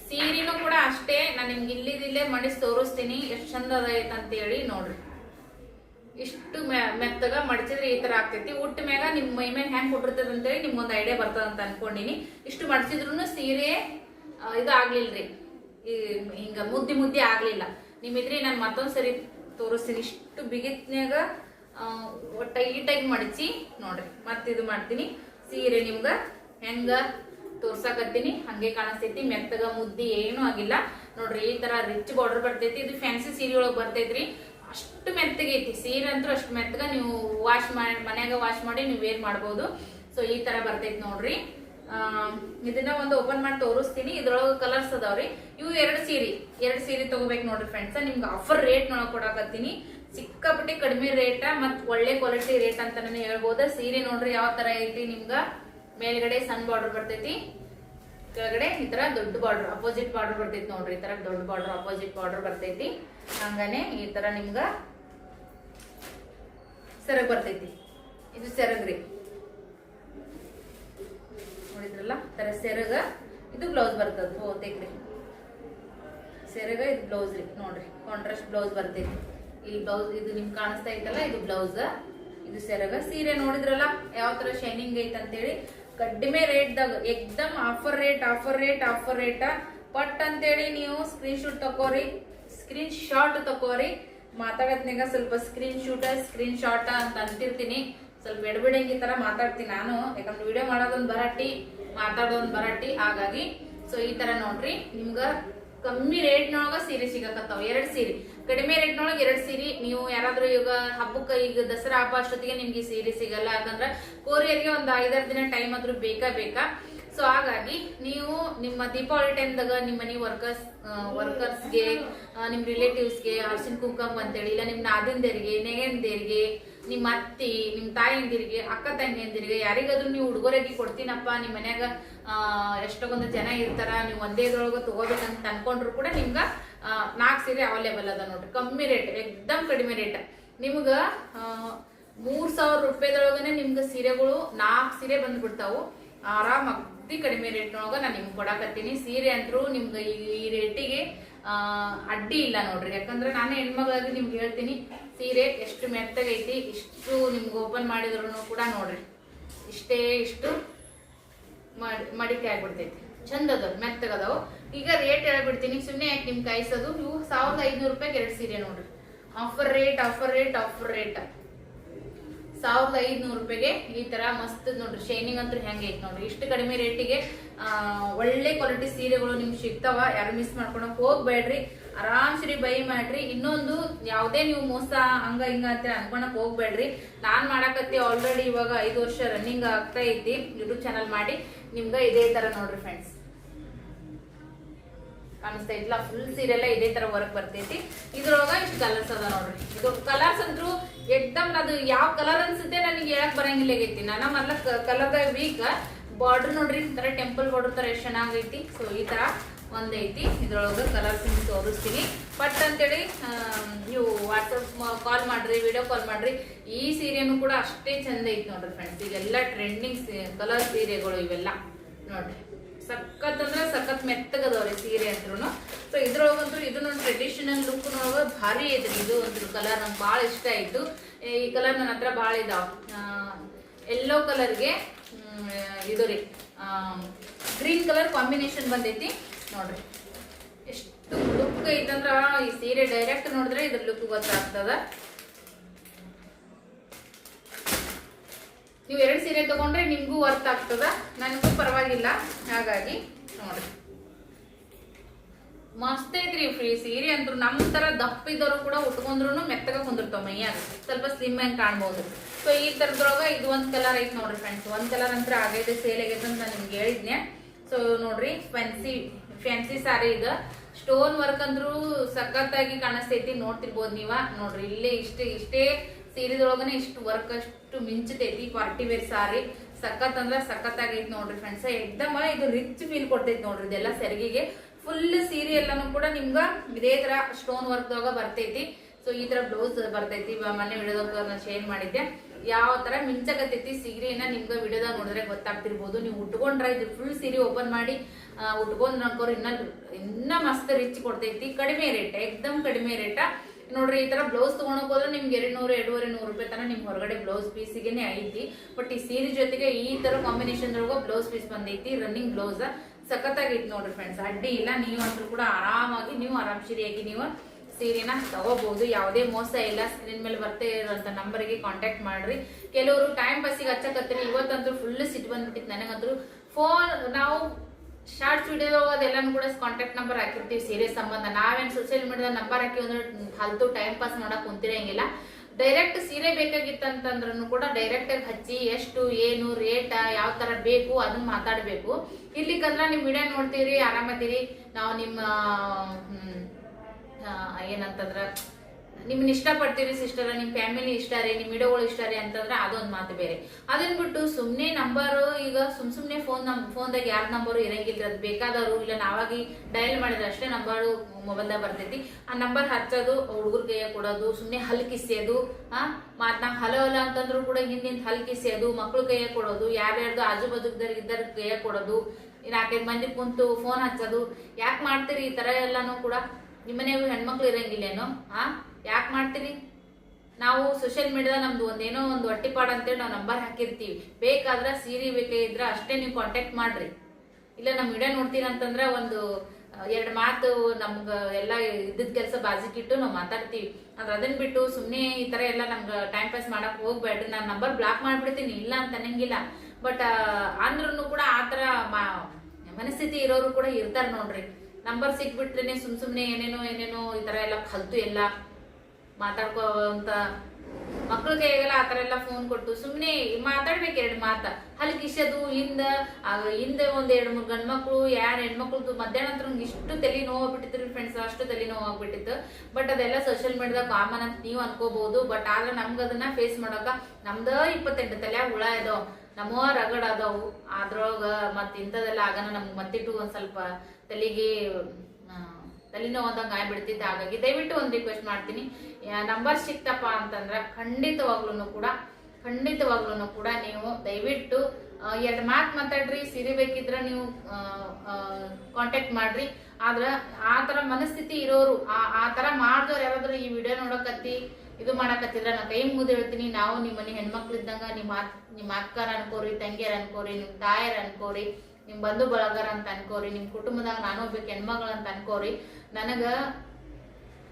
ಸೀರೆನೂ ಕೂಡ ಅಷ್ಟೇ, ನಾನು ನಿಮ್ಗೆ ಇಲ್ಲಿದಿಲ್ಲೇ ಮಡಿಸಿ ತೋರಿಸ್ತೀನಿ, ಎಷ್ಟು ಚಂದ ಅದೈತೆ ಹೇಳಿ ನೋಡ್ರಿ. ಇಷ್ಟು ಮೆತ್ತಗ ಮಡಚಿದ್ರೆ ಈ ತರ ಆಗ್ತೈತಿ. ಉಟ್ಟ ಮ್ಯಾಗ ನಿಮ್ ಮೈ ಮೇಲೆ ಹೆಂಗ್ ಕೊಟ್ಟಿರ್ತದ ಅಂತೇಳಿ ನಿಮ್ಗೊಂದು ಐಡಿಯಾ ಬರ್ತದ ಅಂತ ಅನ್ಕೊಂಡಿನಿ. ಇಷ್ಟು ಮಡಚಿದ್ರು ಸೀರೆ ಇದು ಆಗ್ಲಿಲ್ರಿ. ಹಿಂಗ ಮುದ್ದಿ ಮುದ್ದಿ ಆಗ್ಲಿಲ್ಲ. ನಿಮ್ಮಿದ್ರಿ ನಾನು ಮತ್ತೊಂದ್ಸರಿ ತೋರಿಸ್ತೀನಿ. ಇಷ್ಟು ಬಿಗಿತ್ನ್ಯಾಗ ಟೈಟಾಗಿ ಮಡಚಿ ನೋಡ್ರಿ, ಮತ್ತೆ ಇದು ಮಾಡ್ತೀನಿ. ಸೀರೆ ನಿಮ್ಗ ಹೆಂಗ ತೋರ್ಸಾಕತ್ತೀನಿ, ಹಂಗೆ ಕಾಣಿಸ್ತೈತಿ, ಮೆತ್ತಗ ಮುದ್ದಿ ಏನೂ ಆಗಿಲ್ಲ. ನೋಡ್ರಿ, ಈ ತರ ರಿಚ್ ಬಾರ್ಡರ್ ಬರ್ತೈತಿ, ಇದು ಫ್ಯಾನ್ಸಿ ಸೀರೆ ಒಳಗೆ ಬರ್ತೈತ್ರಿ. ಅಷ್ಟು ಮೆತ್ತಗೈತಿ ಸೀರೆ ಅಂತೂ ಅಷ್ಟು ಮೆತ್ತಗ ನೀವು ವಾಶ್ ಮಾಡಿ ಮನ್ಯಾಗ ವಾಶ್ ಮಾಡಿ ನೀವು ವೇರ್ ಮಾಡ್ಬೋದು. ಸೊ ಈ ತರ ಬರ್ತೈತಿ ನೋಡ್ರಿ. ಇದನ್ನ ಒಂದು ಓಪನ್ ಮಾಡಿ ತೋರಿಸ್ತೀನಿ. ಇದ್ರೊಳಗೆ ಕಲರ್ಸ್ ಅದಾವ್ರಿ. ಇವು ಎರಡು ಸೀರೆ. ಎರಡು ಸೀರೆ ತಗೋಬೇಕು ನೋಡ್ರಿ ಫ್ರೆಂಡ್ಸ್ ನಿಮ್ಗೆ ಆಫರ್ ರೇಟ್ ನೋಡಕ್ ಕೊಡಾಕತ್ತೀನಿ. ಸಿಕ್ಕಾಪಟ್ಟೆ ಕಡಿಮೆ ರೇಟ ಮತ್ ಒಳ್ಳೆ ಕ್ವಾಲಿಟಿ ರೇಟ್ ಅಂತ ನಾನು ಹೇಳ್ಬೋದು. ಸೀರೆ ನೋಡ್ರಿ ಯಾವ ತರ ಐತಿ ನಿಮ್ಗ. ಮೇಲ್ಗಡೆ ಸಣ್ಣ ಬಾರ್ಡರ್ ಬರ್ತೈತಿ. ಕೆಳಗಡೆ ಈ ತರ ದೊಡ್ಡ ಬಾರ್ಡರ್ ಅಪೋಸಿಟ್ ಬಾರ್ಡರ್ ಬರ್ತೈತಿ ನೋಡ್ರಿ. ಈ ತರ ದೊಡ್ಡ ಬಾರ್ಡರ್ ಅಪೋಸಿಟ್ ಬಾರ್ಡರ್ ಬರ್ತೈತಿ. ಹಂಗಾನೆ ಈ ತರ ನಿಮ್ಗ ಸೆರಗ್ ಬರ್ತೈತಿ. ಇದು ಸೆರಗ್ ರೀ ನೋಡಿದ್ರಲ್ಲ ತರ ಸೆರಗ, ಇದು ಬ್ಲೌಸ್ ಬರ್ತದ. ಹೋಗ್ತೈತ್ರಿ ಸೆರಗ, ಇದು ಬ್ಲೌಸ್ ರೀ. ನೋಡ್ರಿ ಕಾಂಟ್ರಾಸ್ಟ್ ಬ್ಲೌಸ್ ಬರ್ತೈತಿ. ಈ ಬ್ಲೌಸ್ ಇದು ನಿಮ್ಗೆ ಕಾಣಿಸ್ತಾ ಐತಲ್ಲ, ಇದು ಬ್ಲೌಸ್ ಇದು ಸೆರಗ. ಸೀರೆ ನೋಡಿದ್ರಲ್ಲ, ಯಾವ ತರ ಶೈನಿಂಗ್ ಐತೆ ಅಂತೇಳಿ. ಕಡಿಮೆ ರೇಟ್ದಾಗ ಎಕ್ದಮ್ offer rate offer rate offer rate ಪಟ್ ಅಂತೇಳಿ ನೀವು ಸ್ಕ್ರೀನ್ ಶೂಟ್ ತಗೋರಿ ಸ್ಕ್ರೀನ್ ಶಾಟ್ ತಕೋರಿ. ಮಾತಾಡತ್ನಾಗ ಸ್ವಲ್ಪ ಸ್ಕ್ರೀನ್ ಶೂಟ ಸ್ಕ್ರೀನ್ ಶಾಟ ಅಂತ ಅಂತಿರ್ತೀನಿ. ಸ್ವಲ್ಪ ಎಡಬಿಡಂಗಿ ತರ ಮಾತಾಡ್ತೀನಿ ನಾನು. ಯಾಕಂದ್ರೆ ವಿಡಿಯೋ ಮಾಡೋದೊಂದು ಬರಟ್ಟಿ ಮಾತಾಡೋದೊಂದು ಬರಟ್ಟಿ ಹಾಗಾಗಿ ಸೊ ಈ ತರ ನೋಡ್ರಿ. ನಿಮ್ಗ ಕಮ್ಮಿ ರೇಟ್ನೊಳಗ ಸೀರೆ ಸಿಗಕತ್ತಾವ. ಎರಡ್ ಸೀರೆ. ಕಡಿಮೆ ರೇಟ್ನೊಳಗ ಎರಡ್ ಸೀರೆ. ನೀವು ಯಾರಾದ್ರೂ ಈಗ ಹಬ್ಬಕ್ಕೆ ಈಗ ದಸರಾ ಹಬ್ಬ ಅಷ್ಟೊತ್ತಿಗೆ ನಿಮ್ಗೆ ಸೀರೆ ಸಿಗಲ್ಲ. ಯಾಕಂದ್ರೆ ಕೋರಿಯರ್ಗೆ ಒಂದು ಐದಾರು ದಿನ ಟೈಮ್ ಆದ್ರೂ ಬೇಕಾ ಬೇಕಾ? ಸೊ ಹಾಗಾಗಿ ನೀವು ನಿಮ್ಮ ದೀಪಾವಳಿ ಟೈಮ್ದಾಗ ನಿಮ್ಮ ಮನೆ ವರ್ಕರ್ಸ್ ವರ್ಕರ್ಸ್ಗೆ ನಿಮ್ಮ ರಿಲೇಟಿವ್ಸ್ಗೆ ಅರ್ಶಿನ ಕುಂಕಮ್ ಅಂತೇಳಿ, ಇಲ್ಲ ನಿಮ್ಮ ನಾದಿಂದರಿಗೆ ನೆಗೆಂದಿರಿಗೆ, ನಿಮ್ಮ ಅತ್ತಿ, ನಿಮ್ಮ ತಾಯಿಂದಿರಿಗೆ, ಅಕ್ಕ ತಂಗಿಯಂದಿರಿಗೆ, ಯಾರಿಗಾದ್ರೂ ನೀವು ಉಡುಗೊರೆಗೆ ಕೊಡ್ತೀನಪ್ಪ, ನಿಮ್ಮ ಮನ್ಯಾಗ ಎಷ್ಟೊಂದು ಜನ ಇರ್ತಾರ, ನೀವು ಒಂದೇ ಇದ್ರೊಳಗೆ ತಗೋಬೇಕಂತ ಅನ್ಕೊಂಡ್ರು ಕೂಡ ನಿಮ್ಗೆ ನಾಲ್ಕು ಸೀರೆ ಅವೈಲೇಬಲ್ ಅದ ನೋಡ್ರಿ. ಕಮ್ಮಿ ರೇಟ್ ಎಕ್ದಮ್ ಕಡಿಮೆ ರೇಟ್ ನಿಮ್ಗೆ ಮೂರು ಸಾವಿರ ರೂಪಾಯಿದೊಳಗನೆ ನಿಮ್ಗೆ ಸೀರೆಗಳು ನಾಲ್ಕು ಸೀರೆ ಬಂದ್ಬಿಡ್ತಾವು. ಆರಾಮ್ ಅಗ್ದಿ ಕಡಿಮೆ ರೇಟ್ನೊಳಗ ನಾನು ನಿಮ್ಗೆ ಕೊಡಾಕತ್ತೀನಿ. ಸೀರೆ ಅಂತರೂ ನಿಮ್ಗೆ ಈ ಈ ರೇಟಿಗೆ ಅಡ್ಡಿ ಇಲ್ಲ ನೋಡ್ರಿ. ಯಾಕಂದ್ರೆ ನಾನೇ ಹೆಣ್ಮಗಳಾಗಿ ನಿಮ್ಗೆ ಹೇಳ್ತೀನಿ, ಸೀರೆ ಎಷ್ಟು ಮೆತ್ತಗೈತಿ, ಇಷ್ಟು ನಿಮ್ಗೆ ಓಪನ್ ಮಾಡಿದ್ರು ಕೂಡ ನೋಡ್ರಿ. ಇಷ್ಟೇ ಇಷ್ಟು ಮಾಡಿ, ಮಡಿಕೆ ಆಗ್ಬಿಡ್ತೈತಿ. ಚಂದ ಅದಾವ ಮೆತ್ತಗದಾವು. ಈಗ ರೇಟ್ ಹೇಳ್ಬಿಡ್ತೀನಿ. ಸುಮ್ಮನೆ ಯಾಕೆ ನಿಮ್ಗೆ ಕಾಯಿಸೋದು? ಇವು ಸಾವಿರದ ಐದುನೂರು ರೂಪಾಯಿಗೆ ಎರಡು ಸೀರೆ ನೋಡ್ರಿ. Offer rate offer rate offer rate ಸಾವಿರದ ಐದ್ನೂರು ರೂಪಾಯಿಗೆ ಈ ತರ ಮಸ್ತ್ ನೋಡ್ರಿ, ಶೈನಿಂಗ್ ಅಂತೂ ಹೆಂಗೆ ಐತೆ ನೋಡ್ರಿ. ಇಷ್ಟು ಕಡಿಮೆ ರೇಟಿಗೆ ಒಳ್ಳೆ ಕ್ವಾಲಿಟಿ ಸೀರೆಗಳು ನಿಮ್ಗೆ ಸಿಗ್ತಾವ, ಯಾರು ಮಿಸ್ ಮಾಡ್ಕೊಳಕ್ ಹೋಗ್ಬೇಡ್ರಿ. ಆರಾಮ್ಸರಿ, ಬೈ ಮಾಡ್ರಿ. ಇನ್ನೊಂದು, ಯಾವುದೇ ನೀವು ಮೋಸ, ಹಂಗ, ಹಿಂಗ ಅಂತ ಅನ್ಕೊಳಕ್ ಹೋಗ್ಬೇಡ್ರಿ. ನಾನ್ ಮಾಡಾಕತ್ತಿ ಆಲ್ರೆಡಿ ಇವಾಗ ಐದು ವರ್ಷ ರನ್ನಿಂಗ್ ಆಗ್ತಾ ಐತಿ ಯೂಟ್ಯೂಬ್ ಚಾನಲ್ ಮಾಡಿ, ನಿಮ್ಗ ಇದೇ ತರ ನೋಡ್ರಿ ಫ್ರೆಂಡ್ಸ್ ಕಾಣಿಸ್ತಾ ಇದ್ಲ ಫುಲ್ ಸೀರೆಲ್ಲ ಇದೇ ತರ ವರ್ಕ್ ಬರ್ತೈತಿ. ಇದ್ರೊಳಗ ಇಷ್ಟು ಕಲರ್ಸ್ ಅದ ನೋಡ್ರಿ. ಇದು ಕಲರ್ಸ್ ಅಂತ್ರು ಎಕ್ದಮ್ ಅದು ಯಾವ ಕಲರ್ ಅನ್ಸುತ್ತೆ ನನಗೆ ಹೇಳಕ್ ಬರಂಗಿಲ್ಲ ಆಗೈತಿ. ನಾನು ಮೊದ್ಲ ಕಲರ್ದಾಗ ವೀಕ್ ಬಾರ್ಡರ್ ನೋಡ್ರಿ, ಈ ತರ ಟೆಂಪಲ್ ಬಾರ್ಡರ್ ತರ ಎಷ್ಟು ಚೆನ್ನಾಗೈತಿ ಸೊ ಈ ತರ ಒಂದೈತಿ ಇದ್ರೊಳಗೆ ಕಲರ್ ನಿಮ್ಗೆ ತೋರಿಸ್ತೀನಿ. ಬಟ್ ಅಂತೇಳಿ ನೀವು ವಾಟ್ಸಪ್ ಕಾಲ್ ಮಾಡ್ರಿ ವಿಡಿಯೋ ಕಾಲ್ ಮಾಡ್ರಿ. ಈ ಸೀರೆನೂ ಕೂಡ ಅಷ್ಟೇ ಚಂದ ಐತಿ ನೋಡ್ರಿ ಫ್ರೆಂಡ್ಸ್ ಈಗೆಲ್ಲ ಟ್ರೆಂಡಿಂಗ್ ಕಲರ್ ಸೀರೆಗಳು ಇವೆಲ್ಲ. ನೋಡ್ರಿ. ಸಖತ್ ಅಂದ್ರೆ ಸಖತ್ ಮೆತ್ತಗದವ್ರಿ ಸೀರೆ ಅಂದ್ರೂ ಸೊ ಇದ್ರೊಳಗಂತೂ ನನ್ನ ಟ್ರೆಡಿಷನಲ್ ಲುಕ್ ನೊಳಗ ಭಾರಿ ಐತ್ರಿ ಇದು ಒಂದು ಕಲರ್ ನಂಗೆ ಭಾಳ ಇಷ್ಟ ಆಯ್ತು. ಈ ಕಲರ್ ನನ್ನ ಹತ್ರ ಭಾಳ ಇದಾವ. ಎಲ್ಲೋ ಕಲರ್ಗೆ ಇದು ರೀ. ಗ್ರೀನ್ ಕಲರ್ ಕಾಂಬಿನೇಷನ್ ಬಂದೈತಿ. ನೋಡ್ರಿ. ಎಷ್ಟು ಲುಕ್ ಐತಂದ್ರ ಈ ಸೀರೆ ಡೈರೆಕ್ಟ್ ನೋಡಿದ್ರೆ ಇದ್ರ ಲುಕ್ ಗೊತ್ತಾಗ್ತದ. ನೀವು ಎರಡು ಸೀರೆ ತಗೊಂಡ್ರೆ ನಿಮಗೂ ವರ್ತ್ ಆಗ್ತದ, ನನಗೂ ಪರವಾಗಿಲ್ಲ. ಹಾಗಾಗಿ ನೋಡ್ರಿ ಮಸ್ತ್ ಐತ್ರಿ ಫ್ರೀ ಸೀರೆ ಅಂದ್ರು ನಮ್ ತರ ದಪ್ಪ ಇದ್ದವರು ಕೂಡ ಉಟ್ಕೊಂಡ್ರು ಮೆತ್ತಗ ಕುಂದಿರ್ತಾವ ಮೈಯಾಗ ಸ್ವಲ್ಪ ಸ್ಲಿಮ್ ಆಗಿ ಕಾಣ್ಬೋದು. ಸೊ ಈ ತರದ್ರೊಳಗ ಇದು ಒಂದ್ ಕಲರ್ ಐತಿ ನೋಡ್ರಿ ಫ್ರೆಂಡ್ಸ್ ಒಂದ್ ಕಲರ್ ಅಂತ ಆಗೈತೆ ಸೇಲ್ ಆಗೈತೆ ಅಂತ ನಾನು ನಿಮ್ಗೆ ಹೇಳಿದ್ನೆ ಸೊ ನೋಡ್ರಿ ಫ್ಯಾನ್ಸಿ ಫ್ಯಾನ್ಸಿ ಸಾರಿ ಇದು. ಸ್ಟೋನ್ ವರ್ಕ್ ಅಂದ್ರೂ ಸಖತ್ತಾಗಿ ಕಾಣಿಸ್ತೈತಿ, ನೋಡ್ತಿರ್ಬೋದು ನೀವ. ನೋಡ್ರಿ, ಇಲ್ಲೇ ಇಷ್ಟೇ ಇಷ್ಟೇ ಸೀರೆದೊಳಗನೆ ಇಷ್ಟು ವರ್ಕ್ ಅಷ್ಟು ಮಿಂಚತೈತಿ ಪಾರ್ಟಿ ವೇರ್ ಸಾರಿ ಸಖತ್ ಅಂದ್ರೆ ಸಖತ್ತಾಗೈತೆ ನೋಡ್ರಿ ಫ್ರೆಂಡ್ಸ್ ಎಕ್ದಮ್ ಇದು ರಿಚ್ ಫೀಲ್ ಕೊಡ್ತೈತಿ ನೋಡ್ರಿ ಇದೆಲ್ಲ ಸೆರಗಿಗೆ. ಫುಲ್ ಸೀರೆ ಎಲ್ಲಾನು ಕೂಡ ನಿಮ್ಗ ಇದೇ ತರ ಸ್ಟೋನ್ ವರ್ಕ್ ದಾಗ ಬರ್ತೈತಿ. ಸೊ ಈ ತರ ಬ್ಲೌಸ್ ಬರ್ತೈತಿ. ಮನೆ ವಿಡಿಯೋದಾಗ ಶೇರ್ ಮಾಡಿದ್ದೆ. ಯಾವ ತರ ಮಿಂಚಕತ್ತೈತಿ ಸೀರೆನ ನಿಮ್ಗೆ ವಿಡಿಯೋದಾಗ ನೋಡಿದ್ರೆ ಗೊತ್ತಾಗ್ತಿರ್ಬೋದು. ನೀವು ಉಟ್ಕೊಂಡ್ರ ಇದು ಫುಲ್ ಸೀರೆ ಓಪನ್ ಮಾಡಿ ಉಟ್ಕೊಂಡ್ ನೋಡ್ಕೋರು ಇನ್ನ ಇನ್ನ ಮಸ್ತ್ ರಿಚ್ ಕೊಡ್ತೈತಿ. ಕಡಿಮೆ ರೇಟ್ ಎಕ್ದಮ್ ಕಡಿಮೆ ರೇಟ ನೋಡ್ರಿ, ಈ ತರ ಬ್ಲೌಸ್ ತಗೊಳಕ್ ಹೋದ್ರೆ ನಿಮ್ಗೆ ಎರಡು ನೂರು ಎರಡೂವರೆ, ನೂರು ರೂಪಾಯಿ ತನ ನಿಮ್ ಹೊರಗಡೆ ಬ್ಲೌಸ್ ಪೀಸಿಗೆನೆ ಐತಿ. ಬಟ್ ಈ ಸೀರೆ ಜೊತೆಗೆ ಈ ತರ ಕಾಂಬಿನೇಷನ್ ಬ್ಲೌಸ್ ಪೀಸ್ ಬಂದೈತಿ ರನ್ನಿಂಗ್ ಬ್ಲೌಸ್ ಸಖತ್ತಾಗಿತ್ತು ನೋಡ್ರಿ ಫ್ರೆಂಡ್ಸ್ ಅಡ್ಡಿ ಇಲ್ಲ ನೀವು ಅಂತೂ ಕೂಡ ಆರಾಮಾಗಿ, ನೀವು ಆರಾಮ್ ಸೀರಿಯಾಗಿ ನೀವು ಸೀರೆನ ತಗೋಬಹುದು ಯಾವುದೇ ಮೋಸ ಇಲ್ಲ ಸ್ಕ್ರೀನ್ ಮೇಲೆ ಬರ್ತಾ ಇರುವಂತ ನಂಬರ್ಗೆ ಕಾಂಟ್ಯಾಕ್ಟ್ ಮಾಡ್ರಿ. ಕೆಲವರು ಟೈಮ್ ಪಾಸಿಗೆ ಹಚ್ಚಕತ್ತೀರಿ. ಇವತ್ತಂತೂ ಫುಲ್ ಸಿಟ್ ಬಂದ್ಬಿಟ್ಟಿತ್ತು. ನನಗಂತೂ ಫೋನ್ ನಾವು ಶಾರ್ಟ್ಸ್ ವಿಡಿಯೋ ಅದೆಲ್ಲಾನು ಕೂಡ ಕಾಂಟ್ಯಾಕ್ಟ್ ನಂಬರ್ ಹಾಕಿರ್ತೀವಿ ಸೀರೆ ಸಂಬಂಧ. ನಾವೇನು ಸೋಷಿಯಲ್ ಮೀಡಿಯಾದ ನಂಬರ್ ಹಾಕಿ ಅಂದ್ರೆ ಹಲ್ತು ಟೈಮ್ ಪಾಸ್ ಮಾಡಕ್ ಕುಂತಿರಂಗಿಲ್ಲ ಡೈರೆಕ್ಟ್ ಸೀರೆ ಬೇಕಾಗಿತ್ತಂತಂದ್ರೂ ಕೂಡ ಡೈರೆಕ್ಟ್ ಆಗಿ ಹಚ್ಚಿ ಎಷ್ಟು, ಏನು ರೇಟ್ ಯಾವ ತರ ಬೇಕು ಅದನ್ನ ಮಾತಾಡ್ಬೇಕು. ಇರ್ಲಿಕ್ಕಂದ್ರ ನಿಮ್ ವಿಡಿಯೋ ನೋಡ್ತೀರಿ, ಆರಾಮದಿರಿ. ನಾವು ನಿಮ್ಮ ಏನಂತಂದ್ರ ನಿಮ್ಮನ್ನ ಇಷ್ಟಪಡ್ತೀರಿ ಸಿಸ್ಟರ್ ನಿಮ್ ಫ್ಯಾಮಿಲಿ ಇಷ್ಟ ರೀ, ನಿಮ್ ವಿಡಿಯೋಗಳು ಇಷ್ಟ ರೀ ಅಂತಂದ್ರೆ ಅದೊಂದ್ ಮಾತು ಬೇರೆ. ಅದನ್ ಬಿಟ್ಟು ಸುಮ್ನೆ ನಂಬರ್ ಈಗ ಸುಮ್ ಸುಮ್ನೆ ಫೋನ್ ನಮ್ ಫೋನ್ದಾಗ ಯಾರ ನಂಬರ್ ಇರಂಗಿಲ್ಲ ಅದು ಬೇಕಾದವರು ಇಲ್ಲ ನಾವಾಗಿ ಡಯಲ್ ಮಾಡಿದ್ರೆ ಅಷ್ಟೇ ನಂಬರ್ ಮೊಬೈಲ್ದಾಗ ಬರ್ತೈತಿ. ಆ ನಂಬರ್ ಹಚ್ಚೋದು ಹುಡುಗರ ಕೈಯ ಕೊಡೋದು, ಸುಮ್ನೆ ಹಲ್ ಹಾ ಆ ಮಾತ್ ನಾ ಹಲೋ ಹಲೋ ಅಂತಂದ್ರು ಕೂಡ ಹಿಂದಿಂದ ಹಲ್ ಕಿಸೆಯೋದು, ಮಕ್ಳು ಕೈಯ ಕೊಡೋದು ಯಾರ್ಯಾರ್ದು ಆಜು ಬಾಜುದಾರ ಇದ್ದಾರ ಕೈಯ ಕೊಡೋದು ನಾಲ್ಕೈದು ಮಂದಿ ಕುಂತು ಫೋನ್ ಹಚ್ಚೋದು, ಯಾಕೆ ಮಾಡ್ತೀರಿ ಈ ತರ ಎಲ್ಲಾನು ಕೂಡ ನಿಮ್ಮನೆಗೂ ಹೆಣ್ಮಕ್ಳು ಇರಂಗಿಲ್ಲೇನೋ? ಆ? ಯಾಕೆ ಮಾಡ್ತೀರಿ? ನಾವು ಸೋಷಿಯಲ್ ಮೀಡಿಯಾದ ನಮ್ದು ಒಂದೇನೋ ಒಂದು ಒಟ್ಟಿಪಾಡ ಅಂತೇಳಿ ನಾವು ನಂಬರ್ ಹಾಕಿರ್ತೀವಿ. ಬೇಕಾದ್ರೆ ಸೀರೆ ಇದ್ರೆ ಅಷ್ಟೇ ನೀವು ಕಾಂಟ್ಯಾಕ್ಟ್ ಮಾಡ್ರಿ. ಇಲ್ಲ ನಮ್ಮ ವಿಡಿಯೋ ನೋಡ್ತೀನಿ ಅಂತಂದ್ರೆ ಒಂದು, ಎರಡು ಮಾತು ನಮ್ಗೆ ಎಲ್ಲ ಇದ್ದಿದ್ದ ಕೆಲಸ ಬಾಜಿಕಿಟ್ಟು ನಾವು ಮಾತಾಡ್ತೀವಿ. ಆದ್ರೆ ಅದನ್ನ ಬಿಟ್ಟು ಸುಮ್ಮನೆ ಈ ತರ ಎಲ್ಲ ನಮ್ಗೆ ಟೈಮ್ ಪಾಸ್ ಮಾಡಕ್ ಹೋಗ್ಬೇಡ್ರಿ. ನಾನು ನಂಬರ್ ಬ್ಲಾಕ್ ಮಾಡ್ಬಿಡ್ತೀನಿ. ಇಲ್ಲ ಅಂತ ಅನ್ನಂಗಿಲ್ಲ. ಬಟ್ ಅಂದ್ರೂ ಕೂಡ ಆ ಥರ ಮನಸ್ಥಿತಿ ಇರೋರು ಕೂಡ ಇರ್ತಾರೆ ನೋಡ್ರಿ. ನಂಬರ್ ಸಿಕ್ಬಿಟ್ರೇನೆ ಸುಮ್ ಸುಮ್ನೆ ಏನೇನೋ ಏನೇನೋ ಈ ತರ ಎಲ್ಲ ಕಲ್ತು ಎಲ್ಲ ಮಾತಾಡ್ಕೋ ಅಂತ ಕೈಗೆಲ್ಲ ಆತರ ಎಲ್ಲ ಫೋನ್ ಕೊಟ್ಟು ಸುಮ್ನೆ ಮಾತಾಡ್ಬೇಕು ಎರಡು ಮಾತ. ಅಲ್ಲಿ ಕಿಶದು, ಹಿಂದ ಹಿಂದೆ ಒಂದ್ ಎರಡು ಮೂರು ಗಂಡ್ ಮಕ್ಳು ಯಾರು ಹೆಣ್ಮಕ್ಳದ್ದು ಮಧ್ಯಾಹ್ನ ನಂಗೆ ಇಷ್ಟು ತಲೆ ನೋವು ಆಗ್ಬಿಟ್ಟಿತ್ತು ಫ್ರೆಂಡ್ಸ್ ಅಷ್ಟು ತಲೆ ನೋವು ಆಗ್ಬಿಟ್ಟಿತ್ತು. ಬಟ್ ಅದೆಲ್ಲ ಸೋಷಿಯಲ್ ಮೀಡಿಯಾದಾಗ ಕಾಮನ್ ಅಂತ ನೀವು ಅನ್ಕೋಬಹುದು ಬಟ್ ಆದ್ರೆ ನಮ್ಗೆ ಅದನ್ನ ಫೇಸ್ ಮಾಡಕ ನಮ್ದ ಇಪ್ಪತ್ತೆಂಟು ತಲೆ ಹುಳ ಇದಾವ. ನಮ್ಮ ರಗಡ್ ಅದಾವು ಅದ್ರೊಳಗ ಮತ್ ಇಂಥದೆಲ್ಲ ಆಗನ ನಮ್ಗೆ ಮತ್ತಿಟ್ಟು ಒಂದ್ ಸ್ವಲ್ಪ ತಲೆಗೆ ಅಂದಂಗೆ ಆಗ್ಬಿಡ್ತಿತ್ತು ಹಾಗಾಗಿ ದಯವಿಟ್ಟು ಒಂದು ರಿಕ್ವೆಸ್ಟ್ ಮಾಡ್ತೀನಿ. ನಂಬರ್ ಸಿಕ್ತಪ್ಪ ಅಂತಂದ್ರೆ ಖಂಡಿತವಾಗ್ಲೂ ಕೂಡ ಖಂಡಿತವಾಗ್ಲೂ ಕೂಡ ನೀವು ದಯವಿಟ್ಟು ಎರಡು ಮಾತು ಮಾತಾಡ್ರಿ. ಸಿರಿ ಬೇಕಿದ್ರೆ ನೀವು ಕಾಂಟ್ಯಾಕ್ಟ್ ಮಾಡ್ರಿ. ಆದ್ರೆ ಆ ಥರ ಮನಸ್ಥಿತಿ ಇರೋರು, ಆ ಥರ ಮಾಡ್ದವ್ರು ಯಾರಾದ್ರೂ ಈ ವಿಡಿಯೋ ನೋಡಕತ್ತಿ, ಇದು ಮಾಡಕತ್ತಿದ್ರ ನಾ ಕೈ ಮುಗಿದು ಹೇಳ್ತೀನಿ. ನಾವು ನಿಮ್ಮ ಮನೆ ಹೆಣ್ಮಕ್ಳು ಇದ್ದಂಗ, ನಿಮ್ಮ ನಿಮ್ಮ ಅಕ್ಕರ ಅನ್ಕೋರಿ, ತಂಗಿಯರ್ ಅನ್ಕೋರಿ, ನಿಮ್ಮ ತಾಯರ್ ಅನ್ಕೋರಿ ನಿಮ್ ಬಂಧು ಬಳಗರ ಅಂತ ಅನ್ಕೋರಿ, ನಿಮ್ ಕುಟುಂಬದಾಗ ನಾನು ಒಬ್ಬ ಹೆಣ್ಮಗಳ ಅಂತ ಅನ್ಕೋರಿ, ನನಗ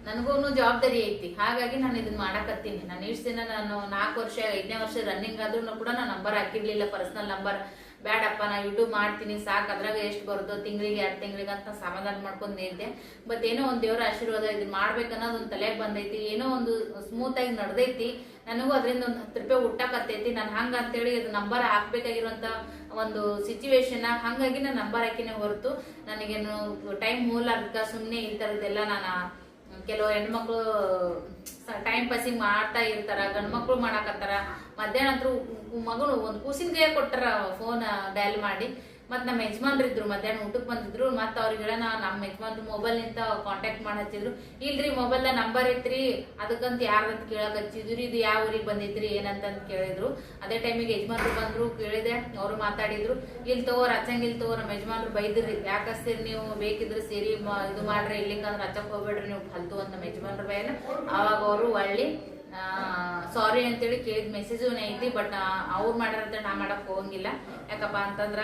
ನನಗೂ ಜವಾಬ್ದಾರಿ ಐತಿ. ಹಾಗಾಗಿ ನಾನು ಇದನ್ನ ಮಾಡಕತ್ತೀನಿ. ನಾನು ಇಷ್ಟು ದಿನ ನಾನು ನಾಲ್ಕು ವರ್ಷ, ಐದನೇ ವರ್ಷ ರನ್ನಿಂಗ್ ಆದ್ರೂ ಕೂಡ ನಾನು ನಂಬರ್ ಹಾಕಿರ್ಲಿಲ್ಲ ಪರ್ಸನಲ್ ನಂಬರ್ ಬ್ಯಾಡಪ್ಪ, ನಾ ಯೂಟ್ಯೂಬ್ ಮಾಡ್ತೀನಿ, ಸಾಕು. ಅದ್ರಾಗ ಎಷ್ಟು ಬರುತ್ತೋ ತಿಂಗಳಿಗೆ ಎರಡು ತಿಂಗಳಿಗೆ ಅಂತ ಸಮಾಧಾನ ಮಾಡ್ಕೊಂಡು ಇದ್ದೆ ಬಟ್ ಏನೋ ಒಂದು ದೇವರ ಆಶೀರ್ವಾದ ಇದು ಮಾಡ್ಬೇಕನ್ನೋದು ಒಂದು ತಲೆಗೆ ಬಂದೈತಿ. ಏನೋ ಒಂದು ಸ್ಮೂತ್ ಆಗಿ ನಡೆದೈತಿ. ನನಗೂ ಅದರಿಂದ ಒಂದು ಹತ್ತು ರೂಪಾಯಿ ಹುಟ್ಟಕತ್ತೈತಿ ನಾನು ಹಂಗ ಅಂತೇಳಿ ಅದು ನಂಬರ್ ಹಾಕ್ಬೇಕಾಗಿರುವಂಥ ಒಂದು ಸಿಚುವೇಶನ್ ಹಾಗಾಗಿ ನಾನು ನಂಬರ್ ಹಾಕಿನೇ ಹೊರತು. ನನಗೇನು ಟೈಮ್ ಮೂಲಕ ಸುಮ್ಮನೆ ಈ ಥರದ್ದೆಲ್ಲ ನಾನು ಕೆಲವು ಹೆಣ್ಮಕ್ಳು ಟೈಮ್ ಪಾಸಿಂಗ್ ಮಾಡ್ತಾ ಇರ್ತಾರ ಗಂಡ್ ಮಕ್ಳು ಮಾಡಾಕತ್ತಾರ. ಮಧ್ಯಾಹ್ನ ಅಂತೂ ಮಗನು ಒಂದು ಕೂಸಿನ ಕೈ ಕೊಟ್ಟರ ಫೋನ್ ಡಯಲ್ ಮಾಡಿ. ಮತ್ ನಮ್ಮ ಯಜಮಾನ್ರು ಇದ್ರು ಮಧ್ಯಾಹ್ನ ಊಟಕ್ಕೆ ಬಂದಿದ್ರು. ಮತ್ ಅವ್ರಿಗೆ ಹೇಳೋಣ, ನಮ್ಮ ಯಜಮಾನ್ರು ಮೊಬೈಲ್ ನಿಂತ ಕಾಂಟ್ಯಾಕ್ಟ್ ಮಾಡಿ ಹಚ್ಚಿದ್ರು ಇಲ್ರಿ ಮೊಬೈಲ್ ನಂಬರ್ ಐತ್ರಿ. ಅದಕ್ಕಂತ ಯಾರಂತ ಕೇಳಕ್ ಹಚ್ಚಿದ್ರು? ಇದು ಯಾವ ಊರಿಗೆ ಬಂದಿದ್ರಿ? ಏನಂತ ಕೇಳಿದ್ರು. ಅದೇ ಟೈಮಿಗೆ ಯಜಮಾನ್ರು ಬಂದ್ರು, ಕೇಳಿದೆ. ಅವರು ಮಾತಾಡಿದ್ರು. ಇಲ್ಲಿ ತಗೋರ್ ಹಚ್ಚಂಗಿಲ್ ತಗೋ, ನಮ್ಮ ಯಜಮಾನ್ರು ಬೈದ್ರಿ ಯಾಕೆ ನೀವು ಬೇಕಿದ್ರೆ ಸೇರಿ ಇದು ಮಾಡ್ರಿ. ಇಲ್ಲಿಂಗ ಅಂದ್ರೆ ಹಚ್ಚಕ್ ಹೋಗ್ಬೇಡ್ರಿ ನೀವು. ಫಲ್ತು ಅಂತ ನಮ್ಮ ಯಜಮಾನ್ರು ಬೈನ ಅವಾಗ ಅವರು ಒಳ್ಳಿ ಸಾರಿ ಅಂತೇಳಿ ಕೇಳಿದ ಮೆಸೇಜು ಐತಿ ಬಟ್ ಅವ್ರು ಮಾಡ್ಯಾರಂತ ನಾ ಮಾಡಕ್ ಹೋಗಂಗಿಲ್ಲ. ಯಾಕಪ್ಪ ಅಂತಂದ್ರ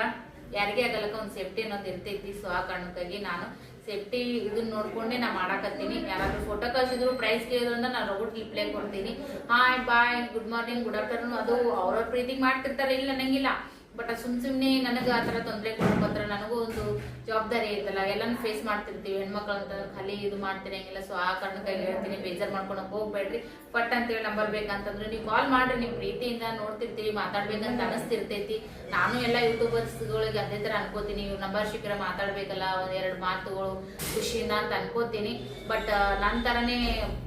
ಯಾರಿಗೆ ಆಗಲಕ್ಕ ಒಂದು ಸೇಫ್ಟಿ ಅನ್ನೋದು ಇರ್ತೈತಿ ಸೊ ಆ ಕಾರಣಕ್ಕಾಗಿ ನಾನು ಸೇಫ್ಟಿ ಇದನ್ನ ನೋಡ್ಕೊಂಡೆ ನಾ ಮಾಡಾಕತ್ತೀನಿ. ಯಾರಾದ್ರೂ ಫೋಟೋ ಕಳ್ಸಿದ್ರು ಪ್ರೈಸ್ ಕೇಳಿದ್ರಿಂದ ನಾನು ರೊಬಟ್ ರಿಪ್ಲೈ ಕೊಡ್ತೀನಿ. Hi bye good morning good afternoon ಅದು ಅವ್ರವ್ರ ಪ್ರೀತಿಗೆ ಮಾಡ್ತಿರ್ತಾರೆ ಇಲ್ಲ ನಂಗಿಲ್ಲ ಬಟ್ ಸುಮ್ ಸುಮ್ನೆ ನನಗೆ ಆ ಥರ ತೊಂದರೆ ಕೊಡ್ಕೊತಾರೆ ನನಗೂ ಒಂದು ಜವಾಬ್ದಾರಿ ಐತಲ್ಲ ಎಲ್ಲಾನ ಫೇಸ್ ಮಾಡ್ತಿರ್ತೀವಿ, ಹೆಣ್ಮಕ್ಳು ಅಂತ ಖಾಲಿ ಇದು ಮಾಡ್ತಿರಂಗಿಲ್ಲ ಸೊ ಆ ಕಾರಣಕ್ಕೆ ಹೇಳ್ತೀನಿ, ಬೇಜಾರ್ ಮಾಡ್ಕೊಳಕ್ ಹೋಗ್ಬೇಡ್ರಿ. ಪಟ್ ಅಂತೇಳಿ ನಂಬರ್ ಬೇಕಂತಂದ್ರೆ, ನೀವು ಕಾಲ್ ಮಾಡ್ರಿ, ನೀವು ಪ್ರೀತಿಯಿಂದ ನೋಡ್ತಿರ್ತೀವಿ, ಮಾತಾಡ್ಬೇಕಂತ ಅನಿಸ್ತಿರ್ತೈತಿ. ನಾನು ಎಲ್ಲ ಯೂಟ್ಯೂಬರ್ಸ್ಗಳಿಗೆ ಅದೇ ಥರ ಅನ್ಕೋತೀನಿ, ಇವ್ರ ನಂಬರ್ ಸಿಕ್ಕರೆ ಮಾತಾಡ್ಬೇಕಲ್ಲ, ಒಂದ್ ಎರಡು ಮಾತುಗಳು ಖುಷಿಯಿಂದ ಅಂತ ಅನ್ಕೋತೀನಿ. ಬಟ್ ನನ್ನ ಥರನೇ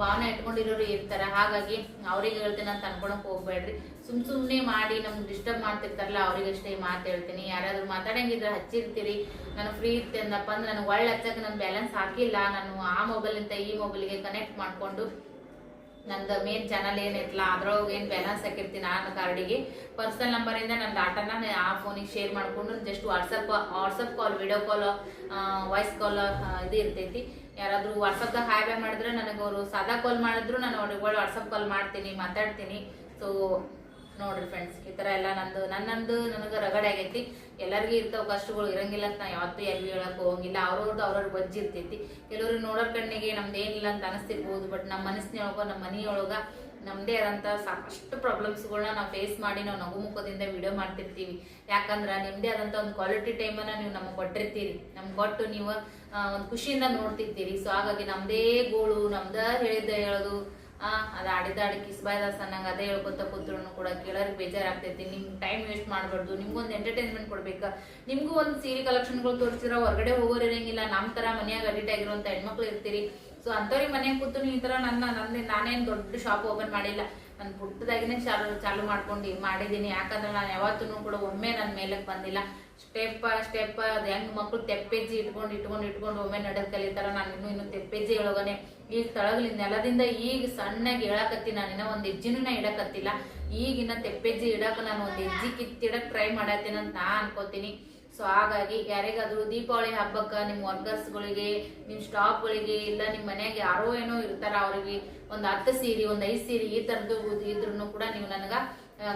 ಭಾವನೆ ಇಟ್ಕೊಂಡಿರೋರು ಇರ್ತಾರೆ, ಹಾಗಾಗಿ ಅವ್ರಿಗೆ ಹೇಳ್ತೀನಿ ಅಂತ ಅನ್ಕೊಳಕ್ ಹೋಗ್ಬೇಡ್ರಿ. ಸುಮ್ ಸುಮ್ಮನೆ ಮಾಡಿ ನಮ್ಗೆ ಡಿಸ್ಟರ್ಬ್ ಮಾಡ್ತಿರ್ತಾರಲ್ಲ ಅವ್ರಿಗಷ್ಟೇ ಮಾತು ಹೇಳ್ತೀನಿ. ಯಾರಾದ್ರೂ ಮಾತಾಡಂಗಿದ್ರೆ ಹಚ್ಚಿರ್ತೀರಿ. ನಾನು ಫ್ರೀ ಇರ್ತೇನಪ್ಪ ಅಂದ್ರೆ ನನಗೆ ಒಳ್ಳೆ ಹಚ್ಚಕ್ಕೆ ನನ್ನ ಬ್ಯಾಲೆನ್ಸ್ ಹಾಕಿಲ್ಲ. ನಾನು ಆ ಮೊಬೈಲಿಂದ ಈ ಮೊಬೈಲ್ಗೆ ಕನೆಕ್ಟ್ ಮಾಡಿಕೊಂಡು ನಂದು ಮೇನ್ ಚಾನಲ್ ಏನೈತಲ್ಲ ಅದ್ರೊಳಗೆ ಏನು ಬ್ಯಾಲೆನ್ಸ್ ಹಾಕಿರ್ತೀನಿ ನಾನು ಕಾರ್ಡಿಗೆ. ಪರ್ಸನಲ್ ನಂಬರಿಂದ ನನ್ನ ಡಾಟಾನ ಆ ಫೋನಿಗೆ ಶೇರ್ ಮಾಡಿಕೊಂಡು just WhatsApp WhatsApp call video call voice call ಇದು ಇರ್ತೈತಿ. ಯಾರಾದರೂ ವಾಟ್ಸಪ್ದಾಗ ಹಾಯ್ ಬೈ ಮಾಡಿದ್ರೆ ನನಗೆ ಅವರು ಸಾದಾ ಕಾಲ್ ಮಾಡಿದ್ರು, ನಾನು ಅವ್ರಿಗೆ ವಾಟ್ಸಪ್ ಕಾಲ್ ಮಾಡ್ತೀನಿ, ಮಾತಾಡ್ತೀನಿ. ಸೊ ನೋಡ್ರಿ ಫ್ರೆಂಡ್ಸ್ ಈ ಥರ ಎಲ್ಲ ನಂದು, ನನ್ನಂದು ನನಗೆ ರಗಡೆ ಆಗೈತಿ. ಎಲ್ಲರಿಗೂ ಇರ್ತಾವ ಕಷ್ಟಗಳು ಇರಂಗಿಲ್ಲ ಅಂತ ನಾ ಯಾವತ್ತೂ ಎಲ್ಲಿ ಹೇಳಕ್ ಹೋಗಂಗಿಲ್ಲ. ಅವ್ರವ್ರದ್ದು ಅವ್ರವ್ರ ಬಜ್ಜಿ ಇರ್ತೈತಿ. ಕೆಲವ್ರಿಗೆ ನೋಡೋ ಕಣ್ಣಿಗೆ ನಮ್ದು ಏನಿಲ್ಲ ಅಂತ ಅನಿಸ್ತಿರ್ಬೋದು ಬಟ್ ನಮ್ಮ ಮನಸ್ಸಿನೊಳಗ ನಮ್ಮ ಮನೆಯೊಳಗ ನಮ್ದೇ ಆದಂತ ಸಾಕಷ್ಟು ಪ್ರಾಬ್ಲಮ್ಸ್ಗಳನ್ನ ನಾವು ಫೇಸ್ ಮಾಡಿ ನಾವು ನಗು ಮುಖದಿಂದ ವಿಡಿಯೋ ಮಾಡ್ತಿರ್ತೀವಿ. ಯಾಕಂದ್ರೆ ನಿಮ್ದೇ ಆದಂತ ಒಂದು ಕ್ವಾಲಿಟಿ ಟೈಮನ್ನ ನೀವು ನಮಗೆ ಕೊಟ್ಟಿರ್ತೀರಿ. ನಮ್ಗೆ ಕೊಟ್ಟು ನೀವು ಒಂದು ಖುಷಿಯಿಂದ ನೋಡ್ತಿರ್ತೀರಿ. ಸೊ ಹಾಗಾಗಿ ನಮ್ದೇ ಗೋಳು, ನಮ್ದ ಹೇಳಿದ್ದ ಹೇಳೋದು ಆ, ಅದು ಆಡಿದಾಡಿ ಕಿಸ್ಬಾಯ್ದಾಸ್ ಅನ್ನಂಗೆ ಅದೇ ಹೇಳ್ಕೊತ ಕೂತ್ರು ಕೂಡ ಕೇಳೋರಿಗೆ ಬೇಜಾರಾಗ್ತೈತಿ. ನಿಮ್ಗೆ ಟೈಮ್ ವೇಸ್ಟ್ ಮಾಡಬಾರ್ದು. ನಿಮ್ಗೊಂದು ಎಂಟರ್ಟೈನ್ಮೆಂಟ್ ಕೊಡ್ಬೇಕಾ. ನಿಮ್ಗೂ ಒಂದು ಸೀರೆ ಕಲೆಕ್ಷನ್ಗಳು ತೋರಿಸಿರೋ ಹೊರಗಡೆ ಹೋಗೋರು ಇರಂಗಿಲ್ಲ. ನಮ್ಮ ಥರ ಮನೆಯಾಗ ಅಡಿಟ್ ಆಗಿರುವಂಥ ಹೆಣ್ಮಕ್ಳು ಇರ್ತೀರಿ. ಸೊ ಅಂಥವ್ರಿಗೆ ಮನೆಯಾಗ ಕೂತು ಈ ಥರ ನನ್ನ ನನ್ನ ನಾನೇನು ದೊಡ್ಡ ಶಾಪ್ ಓಪನ್ ಮಾಡಿಲ್ಲ. ನಾನು ಪುಟ್ಟದಾಗಿನೇ ಚಾಲು ಚಾಲು ಮಾಡ್ಕೊಂಡು ಮಾಡಿದ್ದೀನಿ ಯಾಕಂದ್ರೆ ನಾನು ಯಾವತ್ತೂ ಕೂಡ ಒಮ್ಮೆ ನನ್ನ ಮೇಲಕ್ಕೆ ಬಂದಿಲ್ಲ. ಸ್ಟೆಪ್ ಸ್ಟೆಪ್ ಅದು ಹೆಂಗ್ ಮಕ್ಳು ತೆಪ್ಪೆಜ್ಜಿ ಇಟ್ಕೊಂಡು ಇಟ್ಕೊಂಡು ಇಟ್ಕೊಂಡು ಒಮ್ಮೆ ನಡೆದು ಕಲಿತಾರ ನಾನು ಇನ್ನೂ, ಇನ್ನು ತೆಪ್ಪೆಜ್ಜಿ ಒಳಗನೆ ಈಗ ತಳಗಲಿ ನೆಲದಿಂದ ಈಗ ಸಣ್ಣಗೆ ಇಳಕತ್ತಿ ನಾನು ಇನ್ನೂ ಒಂದು ಹೆಜ್ಜಿನೂ ನಾ ಇಡಕತ್ತಿಲ್ಲ. ಈಗಿನ ತೆಪ್ಪೆಜ್ಜಿ ಇಡಕ್ಕೆ ನಾನು ಒಂದು ಹೆಜ್ಜಿ ಕಿತ್ತಿಡಕ್ ಟ್ರೈ ಮಾಡತ್ತೀನಿ ಅಂತ ನಾ ಅನ್ಕೋತೀನಿ. ಸೊ ಹಾಗಾಗಿ ಯಾರಿಗಾದ್ರೂ ದೀಪಾವಳಿ ಹಬ್ಬಕ್ಕೆ ನಿಮ್ಮ ವರ್ಕರ್ಸ್ಗಳಿಗೆ ನಿಮ್ಮ ಸ್ಟಾಫ್ಗಳಿಗೆ ಇಲ್ಲ ನಿಮ್ಮ ಮನೆಯಾಗ ಯಾರೋ ಏನೋ ಇರ್ತಾರ ಅವ್ರಿಗೆ ಒಂದು ಹತ್ತು ಸೀರೆ, ಒಂದು ಐದು ಸೀರೆ ಈ ಥರದ್ದು ಇದ್ರೂ ಕೂಡ ನೀವು ನನಗೆ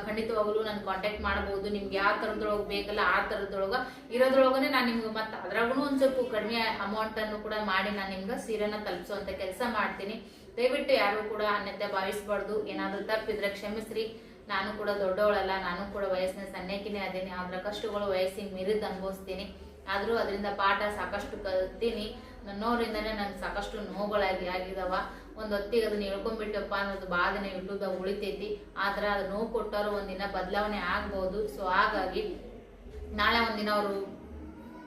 ಖಂಡಿತವಾಗಲೂ ನಾನು ಕಾಂಟ್ಯಾಕ್ಟ್ ಮಾಡಬಹುದು ನಿಮ್ಗೆ ಯಾವ ಥರದ್ರೊಳಗೆ ಬೇಕಲ್ಲ ಆ ಥರದ್ರೊಳಗೆ ಇರೋದ್ರೊಳಗನೆ ನಾನು ನಿಮ್ಗೆ ಮತ್ತೆ ಅದ್ರಾಗೂ ಒಂದು ಸ್ವಲ್ಪ ಕಡಿಮೆ ಅಮೌಂಟ್ ಅನ್ನು ಕೂಡ ಮಾಡಿ ನಾನು ನಿಮ್ಗೆ ಸೀರೆನ ತಲುಪಿಸುವಂತ ಕೆಲಸ ಮಾಡ್ತೀನಿ. ದಯವಿಟ್ಟು ಯಾರು ಕೂಡ ಅನ್ಯತೆ ಭಾವಿಸಬಾರ್ದು. ಏನಾದರೂ ತಪ್ಪಿದ್ರೆ ಕ್ಷಮಿಸ್ರಿ. ನಾನು ಕೂಡ ದೊಡ್ಡವಳಲ್ಲ, ನಾನು ಕೂಡ ವಯಸ್ಸಿನ ಸಣ್ಣಕಿನೇ ಅದೇನಿ. ಆದ್ರ ಕಷ್ಟಗಳು ವಯಸ್ಸಿಗೆ ಮೀರಿದ್ ಅನುಭವಿಸ್ತೀನಿ. ಆದ್ರೂ ಅದರಿಂದ ಪಾಠ ಸಾಕಷ್ಟು ಕಲ್ತೀನಿ. ನನ್ನೋರಿಂದನೇ ನಂಗೆ ಸಾಕಷ್ಟು ನೋವುಗಳಾಗಿ ಆಗಿದಾವ. ಒಂದ್ ಹೊತ್ತಿಗೆ ಅದನ್ನ ಹೇಳ್ಕೊಂಡ್ಬಿಟ್ಟಪ್ಪ ಅನ್ನೋದು ಬಾಧನೆ ಯೂಟ್ಯೂಬ್ದಾಗ ಉಳಿತೈತಿ. ಆದ್ರೆ ಅದು ನೋವು ಕೊಟ್ಟರು ಒಂದಿನ ಬದಲಾವಣೆ ಆಗ್ಬಹುದು ಸೊ ಹಾಗಾಗಿ ನಾಳೆ ಒಂದಿನ ಅವರು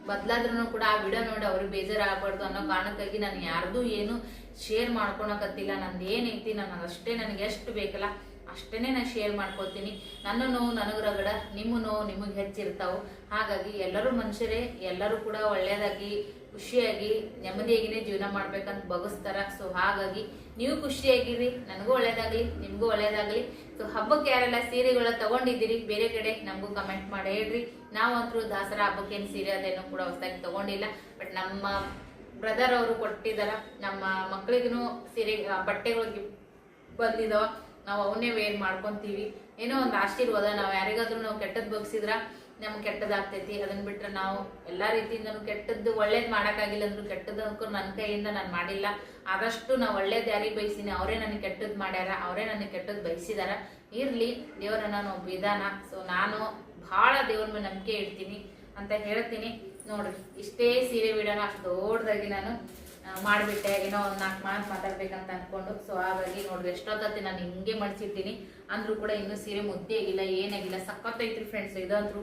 ಬದ್ಲಾದ್ರೂ ಕೂಡ ಆ ವಿಡಿಯೋ ನೋಡಿ ಅವ್ರಿಗೆ ಬೇಜಾರಾಗಬಾರ್ದು ಅನ್ನೋ ಕಾರಣಕ್ಕಾಗಿ ನಾನು ಯಾರ್ದು ಏನು ಶೇರ್ ಮಾಡ್ಕೊಳಕತ್ತಿಲ್ಲ. ನಂದು ಏನೈತಿ ನನಗೆ ಅಷ್ಟೇ ನನಗೆ ಎಷ್ಟು ಬೇಕಲ್ಲ ಅಷ್ಟೇ ನಾನು ಶೇರ್ ಮಾಡ್ಕೊತೀನಿ. ನನ್ನ ನೋವು ನನಗೆ ರಗಡ, ನಿಮ್ಮ ನೋವು ನಿಮಗೆ ಹೆಚ್ಚಿರ್ತಾವೆ. ಹಾಗಾಗಿ ಎಲ್ಲರೂ ಮನುಷ್ಯರೇ, ಎಲ್ಲರೂ ಕೂಡ ಒಳ್ಳೆಯದಾಗಿ ಖುಷಿಯಾಗಿ ನೆಮ್ಮದಿಯಾಗಿನೇ ಜೀವನ ಮಾಡ್ಬೇಕಂತ ಬಗಸ್ತಾರ. ಸೊ ಹಾಗಾಗಿ ನೀವು ಖುಷಿಯಾಗಿರಿ, ನನಗೂ ಒಳ್ಳೇದಾಗ್ಲಿ, ನಿಮಗೂ ಒಳ್ಳೇದಾಗ್ಲಿ. ಸೊ ಹಬ್ಬಕ್ಕೆ ಯಾರೆಲ್ಲ ಸೀರೆಗಳ ತಗೊಂಡಿದ್ದೀರಿ, ಬೇರೆ ಕಡೆ ನಮಗೂ ಕಮೆಂಟ್ ಮಾಡಿ ಹೇಳ್ರಿ. ನಾವಂತೂ ದಸರಾ ಹಬ್ಬಕ್ಕೆ ಏನು ಸೀರೆ ಅದೇನೋ ಕೂಡ ಹೊಸದಾಗಿ ತಗೊಂಡಿಲ್ಲ. ಬಟ್ ನಮ್ಮ ಬ್ರದರ್ ಅವರು ಕೊಟ್ಟಿದಾರ. ನಮ್ಮ ಮಕ್ಕಳಿಗೂ ಸೀರೆ ಬಟ್ಟೆಗಳು ಗಿಫ್ಟ್ ಬಂದಿದಾವ. ನಾವು ಅವನ್ನೇ ವೇರ್ ಮಾಡ್ಕೊಂತೀವಿ. ಏನೋ ಒಂದು ಆಶೀರ್ವಾದ, ನಾವು ಯಾರಿಗಾದ್ರೂ ನಾವು ಕೆಟ್ಟದ್ದು ಬಗ್ಸಿದ್ರ ನಮ್ಗೆ ಕೆಟ್ಟದಾಗ್ತೈತಿ ಅದನ್ನ ಬಿಟ್ರೆ ನಾವು ಎಲ್ಲಾ ರೀತಿಯಿಂದನೂ ಕೆಟ್ಟದ್ದು ಒಳ್ಳೇದ್ ಮಾಡಕ್ಕಾಗಿಲ್ಲ ಅಂದ್ರೂ ಕೆಟ್ಟದ್ದು ಅನ್ಕೊಂಡು ನನ್ನ ಕೈಯಿಂದ ನಾನು ಮಾಡಿಲ್ಲ. ಆದಷ್ಟು ನಾವು ಒಳ್ಳೇದ್ ಯಾರಿಗೆ ಬಯಸಿನಿ, ಅವರೇ ನನಗೆ ಕೆಟ್ಟದ್ ಮಾಡ್ಯಾರ, ಅವರೇ ನನಗೆ ಕೆಟ್ಟದ್ ಬಯಸಿದಾರ. ಇರ್ಲಿ ದೇವರನ್ನ ನಾವು ವಿಧಾನ. ಸೊ ನಾನು ಬಹಳ ದೇವ್ರ ಮೇಲೆ ನಂಬಿಕೆ ಇಡ್ತೀನಿ ಅಂತ ಹೇಳ್ತೀನಿ. ನೋಡ್ರಿ, ಇಷ್ಟೇ ಸೀರೆ ಬಿಡೋಣ ಅಷ್ಟು ದೊಡ್ಡದಾಗಿ ನಾನು ಮಾಡ್ಬಿಟ್ಟೆ, ಏನೋ ಒಂದು ನಾಲ್ಕು ಮಾತು ಮಾತಾಡ್ಬೇಕಂತ ಅಂದ್ಕೊಂಡು ಸೊ ಹಾಗಾಗಿ ನೋಡ್ರಿ, ಎಷ್ಟೊತ್ತತ್ತಿ ನಾನು ಹಿಂಗೆ ಮಡಿಸಿರ್ತೀನಿ. ಅಂದ್ರೂ ಕೂಡ ಇನ್ನೂ ಸೀರೆ ಮುದ್ದೆ ಆಗಿಲ್ಲ ಏನಾಗಿಲ್ಲ. ಸಖತ್ತೈತ್ರಿ ಫ್ರೆಂಡ್ಸ್ ಇದಾದರೂ.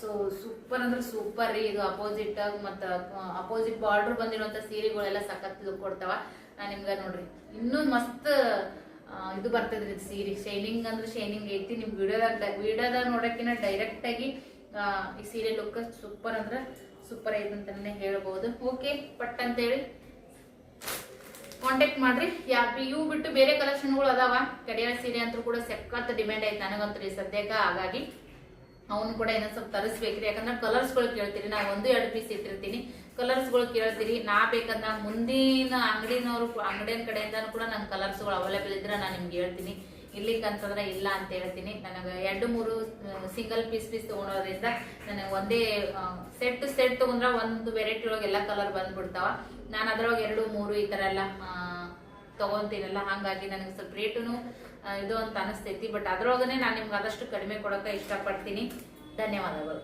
ಸೊ ಸೂಪರ್ ಅಂದ್ರೆ ಸೂಪರ್ ರೀ. ಇದು ಅಪೋಸಿಟ್ ಮತ್ತು ಅಪೋಸಿಟ್ ಬಾರ್ಡ್ರ್ ಬಂದಿರುವಂಥ ಸೀರೆಗಳೆಲ್ಲ ಸಖತ್ ಲುಕ್ ಕೊಡ್ತಾವ. ನಾನು ನಿಮ್ಗೆ ನೋಡ್ರಿ, ಇನ್ನೂ ಮಸ್ತ್ ಇದು ಬರ್ತದ್ರಿ ಸೀರೆ. ಶೈನಿಂಗ್ ಅಂದ್ರೆ ಶೈನಿಂಗ್ ಐತಿ. ನಿಮ್ ವಿಡಿಯೋದಾಗ ವಿಡಿಯೋದಾಗ ನೋಡೋಕ್ಕಿಂತ ಡೈರೆಕ್ಟ್ ಆಗಿ ಈ ಸೀರೆ ಲುಕ್ ಸೂಪರ್ ಅಂದ್ರೆ ಸೂಪರ್ ಐತೆ ಅಂತಲೇ ಹೇಳ್ಬೋದು. ಓಕೆ ಪಟ್ ಅಂತೇಳಿ. ಕಾಂಟ್ಯಾಕ್ಟ್ ಮಾಡ್ರಿ. ಯಾ ಇವು ಬಿಟ್ಟು ಬೇರೆ ಕಲೆಕ್ಷನ್ಗಳು ಅದಾವ. ಕಡಿಯಾಳ ಸೀರೆ ಅಂತೂ ಕೂಡ ಸಖತ್ ಡಿಮ್ಯಾಂಡ್ ಐತೆ ನನಗಂತೂ ರೀ ಹಾಗಾಗಿ ಅವನು ಕೂಡ ಏನೋ ಸ್ವಲ್ಪ ತರಿಸ್ಬೇಕ್ರಿ. ಯಾಕಂದ್ರೆ ಕಲರ್ಸ್ಗಳು ಕೇಳ್ತೀರಿ. ನಾ ಒಂದು ಎರಡು ಪೀಸ್ ಇಟ್ಟಿರ್ತೀನಿ. ಕಲರ್ಸ್ಗಳು ಕೇಳ್ತೀರಿ. ನಾ ಬೇಕಂದ ಮುಂದಿನ ಅಂಗಡಿನವ್ರು ಅಂಗಡಿಯ ಕಡೆಯಿಂದನೂ ಕೂಡ ನನ್ನ ಕಲರ್ಸ್ಗಳು ಅವೈಲೇಬಲ್ ಇದ್ರೆ ನಾನು ನಿಮ್ಗೆ ಹೇಳ್ತೀನಿ. ಇರ್ಲಿಕ್ಕೆ ಅಂತಂದ್ರೆ ಇಲ್ಲ ಅಂತ ಹೇಳ್ತೀನಿ. ನನಗೆ ಎರಡು, ಮೂರು ಸಿಂಗಲ್ ಪೀಸ್ ಪೀಸ್ ತೊಗೊಳೋದ್ರಿಂದ ನನಗೆ ಒಂದೇ ಸೆಟ್ ಸೆಟ್ ತೊಗೊಂಡ್ರೆ ಒಂದು ವೆರೈಟಿ ಒಳಗೆ ಎಲ್ಲ ಕಲರ್ ಬಂದ್ಬಿಡ್ತಾವ. ನಾನು ಅದ್ರೊಳಗೆ ಎರಡು, ಮೂರು ಈ ಥರ ಎಲ್ಲ ತೊಗೊತೀನಲ್ಲ, ಹಾಗಾಗಿ ನನಗೆ ಸ್ವಲ್ಪ ರೇಟೂ ಇದು ಅಂತ ಅನಿಸ್ತೈತಿ. ಬಟ್ ಅದ್ರೊಳಗನೆ ನಾನು ನಿಮ್ಗೆ ಆದಷ್ಟು ಕಡಿಮೆ ಕೊಡೋಕೆ ಇಷ್ಟಪಡ್ತೀನಿ. ಧನ್ಯವಾದಗಳು.